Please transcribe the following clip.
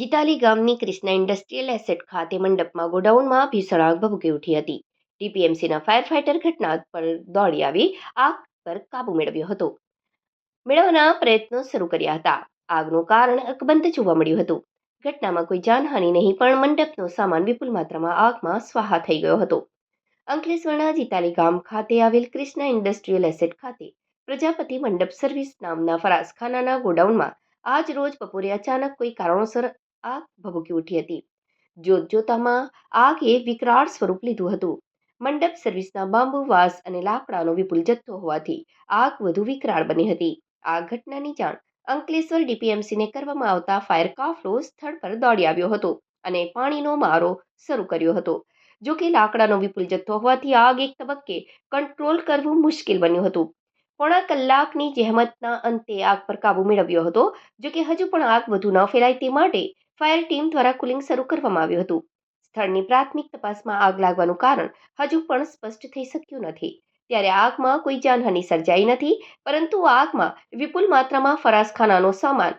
જીતાલી ગામની Krishna industrial asset ખાતે મંડપમાં ગોડાઉનમાં ભીષણ આગ ભભૂકી ઉઠી હતી. ટીપીએમસીના ફાયર ફાઇટર ઘટના પર દોડી આવી, આગ પર કાબૂ મેળવ્યો હતો. મેળવવાના પ્રયત્નો શરૂ કર્યા હતા. આગનું કારણ અકબંધ જોવા મળ્યું હતું. ઘટનામાં કોઈ જાનહાનિ નહીં, પણ મંડપનો સામાન વિપુલ માત્રામાં આગમાં સ્વાહા થઈ ગયો હતો. અંકલેશ્વરના જીતાલી ગામ ખાતે આવેલ ક્રિષ્ના ઇન્ડસ્ટ્રીયલ એસેટ ખાતે પ્રજાપતિ મંડપ સર્વિસ નામના ફરાસખાનાના ગોડાઉનમાં આજ રોજ બપોરે અચાનક કોઈ કારણોસર આગ ભભૂકી ઉઠી હતી. જોત જોતામાં આગે વિકરાળ સ્વરૂપ લીધું હતું. મંડપ સર્વિસના બાંબુ, વાસ અને લાકડાનો વિપુલ જથ્થો હોવાથી આગ વધુ વિકરાળ બની હતી. આ ઘટનાની જાણ અંકલેશ્વર ડીપીએમસીને કરવામાં આવતા ફાયર કાફલો સ્થળ પર દોડી આવ્યો હતો અને પાણીનો મારો શરૂ કર્યો હતો. જો કે લાકડાનો વિપુલ જથ્થો હોવાથી આગ એક તબક્કે કંટ્રોલ કરવું મુશ્કેલ બન્યું હતું. પોણા કલાકની જહેમતના અંતે આગ પર કાબૂ મેળવ્યો હતો. જો કે હજુ પણ આગ વધુ ન ફેલાય તે માટે ફાયર ટીમ દ્વારા કુલિંગ શરૂ કરવામાં આવ્યું હતું. સ્થળની પ્રાથમિક તપાસમાં આગ લાગવાનું કારણ હજુ પણ સ્પષ્ટ થઈ શક્યું નથી. ત્યારે આગમાં કોઈ જાનહાનિ સર્જાઈ નથી, પરંતુ આગમાં વિપુલ માત્રામાં ફરાસખાનાનો સામાન